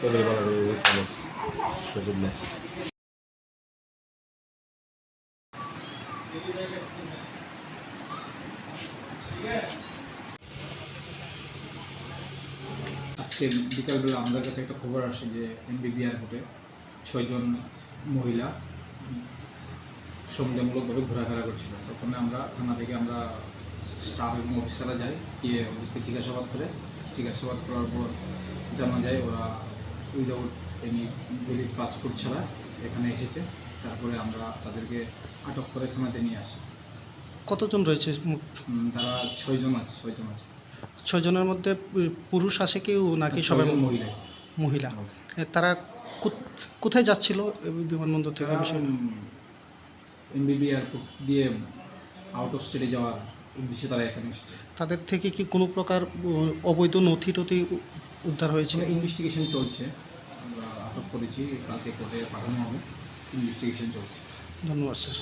আজকে বিকালবেলা আমাদের কাছে একটা খবর আসে যে এনবিবি এয়ারপোর্টে ছয়জন মহিলা সন্দেহমূলকভাবে ঘোরাফেরা করছিল। তখন আমরা থানা থেকে আমরা স্টাফ এবং অফিসাররা যাই, গিয়ে জিজ্ঞাসাবাদ করে। জিজ্ঞাসাবাদ করার পর জানা যায় ওরা উইদাউট এনি ভ্যালিড পাসপোর্ট ছাড়া এখানে এসেছে। তারপরে আমরা তাদেরকে আটক করে থানাতে নিয়ে আসি। কতজন রয়েছে মোট? তারা ছয়জন আছে ছয়জন আছে। ছয়জনের মধ্যে পু- পুরুষ আছে কেউ নাকি সবাই ছয়জন মহিলা? মহিলা। এ, তারা কোথ- কোথায় যাচ্ছিল বিমানবন্দর থেকে? তারা বিষয় এমবিবি এয়ারপোর্ট দিয়ে আউট অফ স্টেটে যাওয়ার উদ্দেশ্যে তারা এখানে এসেছে। তাদের থেকে কি কোনো প্রকার অবৈধ নথি টথি উদ্ধার হয়েছে সেটা ইনভেস্টিগেশন চলছে। আমরা আটক করেছি কালকে কোর্টে পাঠানো হবে। ইনভেস্টিগেশন চলছে। ধন্যবাদ স্যার।